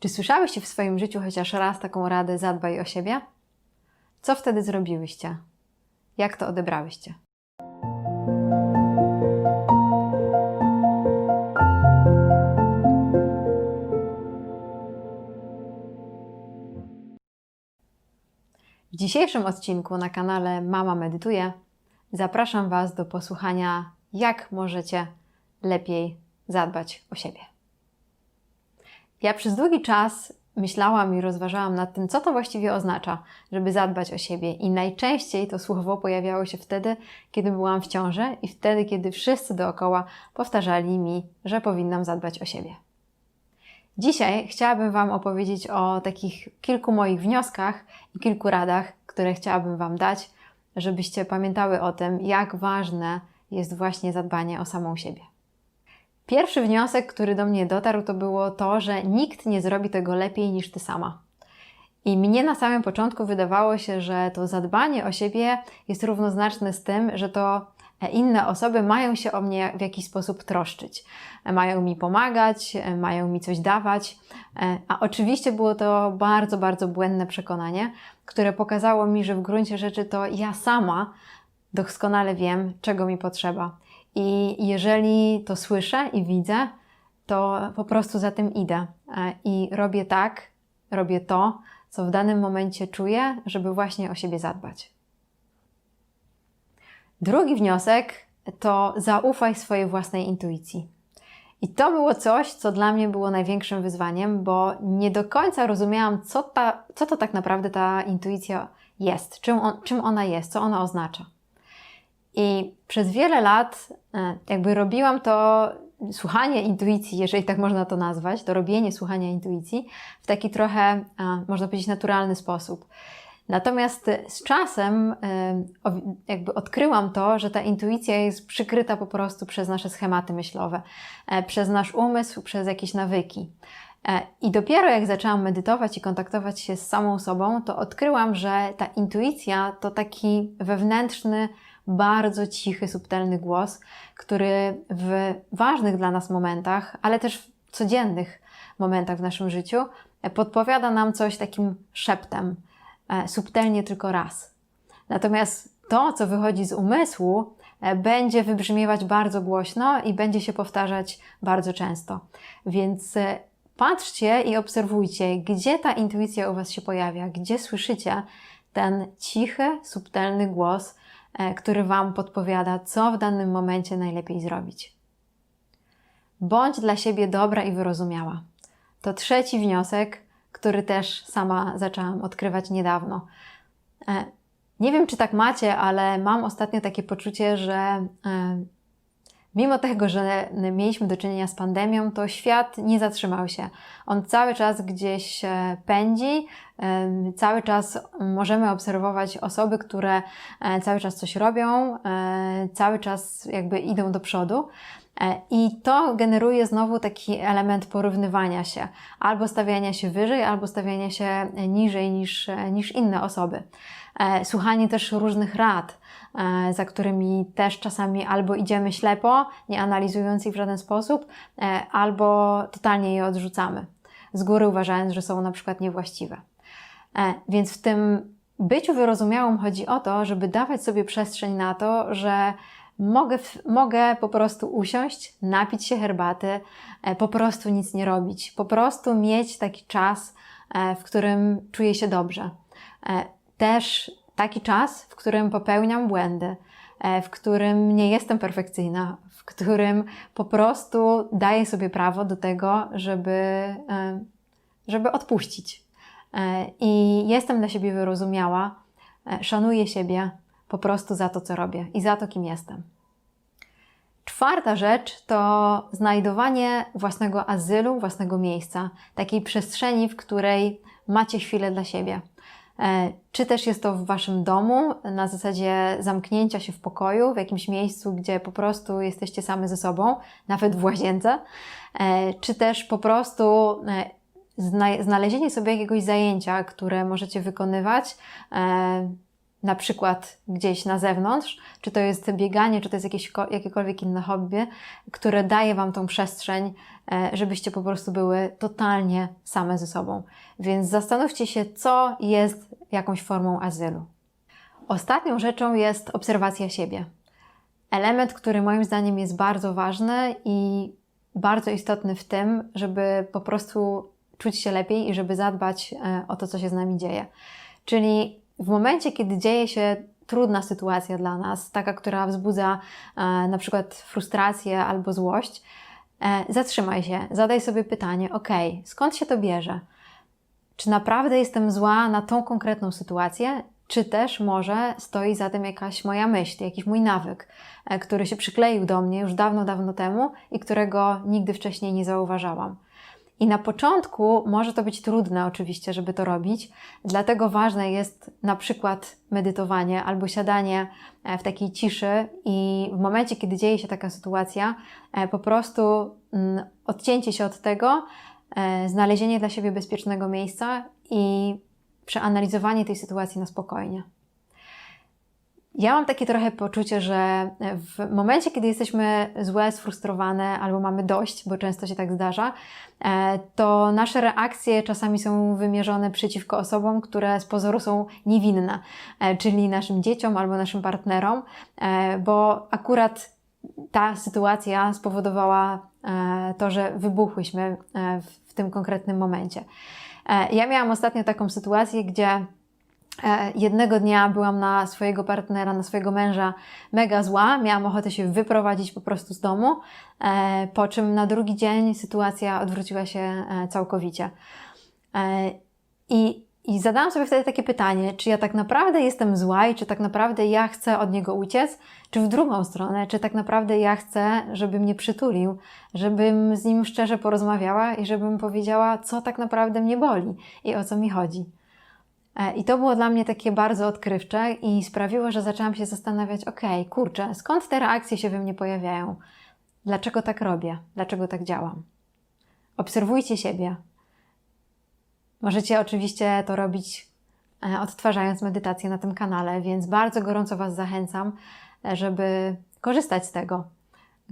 Czy słyszałyście w swoim życiu chociaż raz taką radę zadbaj o siebie? Co wtedy zrobiłyście? Jak to odebrałyście? W dzisiejszym odcinku na kanale Mama Medytuje zapraszam Was do posłuchania, jak możecie lepiej zadbać o siebie. Ja przez długi czas myślałam i rozważałam nad tym, co to właściwie oznacza, żeby zadbać o siebie, i najczęściej to słowo pojawiało się wtedy, kiedy byłam w ciąży i wtedy, kiedy wszyscy dookoła powtarzali mi, że powinnam zadbać o siebie. Dzisiaj chciałabym Wam opowiedzieć o takich kilku moich wnioskach i kilku radach, które chciałabym Wam dać, żebyście pamiętały o tym, jak ważne jest właśnie zadbanie o samą siebie. Pierwszy wniosek, który do mnie dotarł, to było to, że nikt nie zrobi tego lepiej niż Ty sama. I mnie na samym początku wydawało się, że to zadbanie o siebie jest równoznaczne z tym, że to inne osoby mają się o mnie w jakiś sposób troszczyć. Mają mi pomagać, mają mi coś dawać. A oczywiście było to bardzo, bardzo błędne przekonanie, które pokazało mi, że w gruncie rzeczy to ja sama doskonale wiem, czego mi potrzeba. I jeżeli to słyszę i widzę, to po prostu za tym idę i robię tak, robię to, co w danym momencie czuję, żeby właśnie o siebie zadbać. Drugi wniosek to zaufaj swojej własnej intuicji. I to było coś, co dla mnie było największym wyzwaniem, bo nie do końca rozumiałam, co, ta, co to tak naprawdę ta intuicja jest, czym, on, czym ona jest, co ona oznacza. I przez wiele lat e, jakby robiłam to słuchanie intuicji, jeżeli tak można to nazwać, to robienie słuchania intuicji w taki trochę, e, można powiedzieć, naturalny sposób. Natomiast z czasem jakby odkryłam to, że ta intuicja jest przykryta po prostu przez nasze schematy myślowe, e, przez nasz umysł, przez jakieś nawyki. E, I dopiero jak zaczęłam medytować i kontaktować się z samą sobą, to odkryłam, że ta intuicja to taki wewnętrzny, bardzo cichy, subtelny głos, który w ważnych dla nas momentach, ale też w codziennych momentach w naszym życiu podpowiada nam coś takim szeptem E, subtelnie tylko raz. Natomiast to, co wychodzi z umysłu, e, będzie wybrzmiewać bardzo głośno i będzie się powtarzać bardzo często. Więc e, patrzcie i obserwujcie, gdzie ta intuicja u Was się pojawia, gdzie słyszycie ten cichy, subtelny głos, który Wam podpowiada, co w danym momencie najlepiej zrobić. Bądź dla siebie dobra i wyrozumiała. To trzeci wniosek, który też sama zaczęłam odkrywać niedawno. E, nie wiem, czy tak macie, ale mam ostatnio takie poczucie, że e, mimo tego, że mieliśmy do czynienia z pandemią, to świat nie zatrzymał się. On cały czas gdzieś pędzi, e, cały czas możemy obserwować osoby, które cały czas coś robią, cały czas jakby idą do przodu. E, I to generuje znowu taki element porównywania się, albo stawiania się wyżej, albo stawiania się niżej niż, niż inne osoby. E, słuchanie też różnych rad, e, za którymi też czasami albo idziemy ślepo, nie analizując ich w żaden sposób, albo totalnie je odrzucamy, z góry uważając, że są na przykład niewłaściwe. Więc w tym byciu wyrozumiałym chodzi o to, żeby dawać sobie przestrzeń na to, że mogę, mogę po prostu usiąść, napić się herbaty, e, po prostu nic nie robić, po prostu mieć taki czas, e, w którym czuję się dobrze. E, też taki czas, w którym popełniam błędy, w którym nie jestem perfekcyjna, w którym po prostu daję sobie prawo do tego, żeby, żeby odpuścić. I jestem dla siebie wyrozumiała, szanuję siebie, po prostu za to, co robię i za to, kim jestem. Czwarta rzecz to znajdowanie własnego azylu, własnego miejsca, takiej przestrzeni, w której macie chwilę dla siebie. E, czy też jest to w waszym domu, na zasadzie zamknięcia się w pokoju, w jakimś miejscu, gdzie po prostu jesteście same ze sobą, nawet w łazience, e, czy też po prostu e, znalezienie sobie jakiegoś zajęcia, które możecie wykonywać na przykład gdzieś na zewnątrz, czy to jest bieganie, czy to jest jakieś, jakiekolwiek inne hobby, które daje Wam tą przestrzeń, e, żebyście po prostu były totalnie same ze sobą. Więc zastanówcie się, co jest jakąś formą azylu. Ostatnią rzeczą jest obserwacja siebie. Element, który moim zdaniem jest bardzo ważny i bardzo istotny w tym, żeby po prostu czuć się lepiej i żeby zadbać e, o to, co się z nami dzieje. Czyli w momencie, kiedy dzieje się trudna sytuacja dla nas, taka, która wzbudza e, na przykład frustrację albo złość, e, zatrzymaj się, zadaj sobie pytanie: OK, skąd się to bierze? Czy naprawdę jestem zła na tą konkretną sytuację? Czy też może stoi za tym jakaś moja myśl, jakiś mój nawyk, e, który się przykleił do mnie już dawno, dawno temu i którego nigdy wcześniej nie zauważałam? I na początku może to być trudne, oczywiście, żeby to robić, dlatego ważne jest na przykład medytowanie albo siadanie e, w takiej ciszy i w momencie, kiedy dzieje się taka sytuacja, e, po prostu mm, odcięcie się od tego, e, znalezienie dla siebie bezpiecznego miejsca i przeanalizowanie tej sytuacji na spokojnie. Ja mam takie trochę poczucie, że w momencie, kiedy jesteśmy złe, sfrustrowane albo mamy dość, bo często się tak zdarza, e, to nasze reakcje czasami są wymierzone przeciwko osobom, które z pozoru są niewinne, e, czyli naszym dzieciom albo naszym partnerom, e, bo akurat ta sytuacja spowodowała to, że wybuchłyśmy w tym konkretnym momencie. Ja miałam ostatnio taką sytuację, gdzie jednego dnia byłam na swojego partnera, na swojego męża mega zła, miałam ochotę się wyprowadzić po prostu z domu, e, po czym na drugi dzień sytuacja odwróciła się e, całkowicie. I, I zadałam sobie wtedy takie pytanie, czy ja tak naprawdę jestem zła i czy tak naprawdę ja chcę od niego uciec, czy w drugą stronę, czy tak naprawdę ja chcę, żeby mnie przytulił, żebym z nim szczerze porozmawiała i żebym powiedziała, co tak naprawdę mnie boli i o co mi chodzi. E, I to było dla mnie takie bardzo odkrywcze i sprawiło, że zaczęłam się zastanawiać, okay, kurczę, skąd te reakcje się we mnie pojawiają? Dlaczego tak robię? Dlaczego tak działam? Obserwujcie siebie. Możecie oczywiście to robić e, odtwarzając medytację na tym kanale, więc bardzo gorąco Was zachęcam, e, żeby korzystać z tego.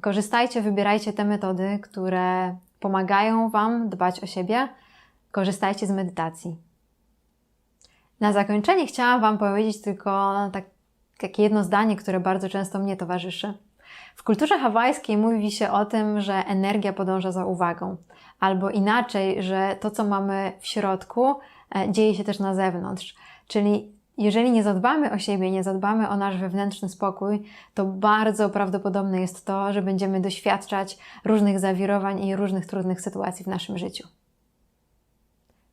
Korzystajcie, wybierajcie te metody, które pomagają Wam dbać o siebie. Korzystajcie z medytacji. Na zakończenie chciałam Wam powiedzieć tylko tak, takie jedno zdanie, które bardzo często mnie towarzyszy. W kulturze hawajskiej mówi się o tym, że energia podąża za uwagą, albo inaczej, że to, co mamy w środku, e, dzieje się też na zewnątrz. Czyli jeżeli nie zadbamy o siebie, nie zadbamy o nasz wewnętrzny spokój, to bardzo prawdopodobne jest to, że będziemy doświadczać różnych zawirowań i różnych trudnych sytuacji w naszym życiu.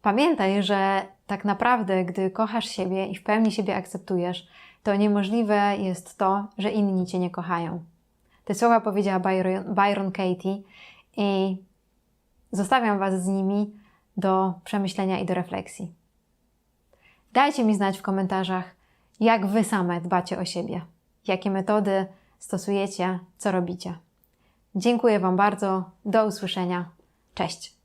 Pamiętaj, że tak naprawdę, gdy kochasz siebie i w pełni siebie akceptujesz, to niemożliwe jest to, że inni cię nie kochają. Te słowa powiedziała Byron, Byron Katie i zostawiam Was z nimi do przemyślenia i do refleksji. Dajcie mi znać w komentarzach, jak Wy same dbacie o siebie, jakie metody stosujecie, co robicie. Dziękuję Wam bardzo, do usłyszenia. Cześć!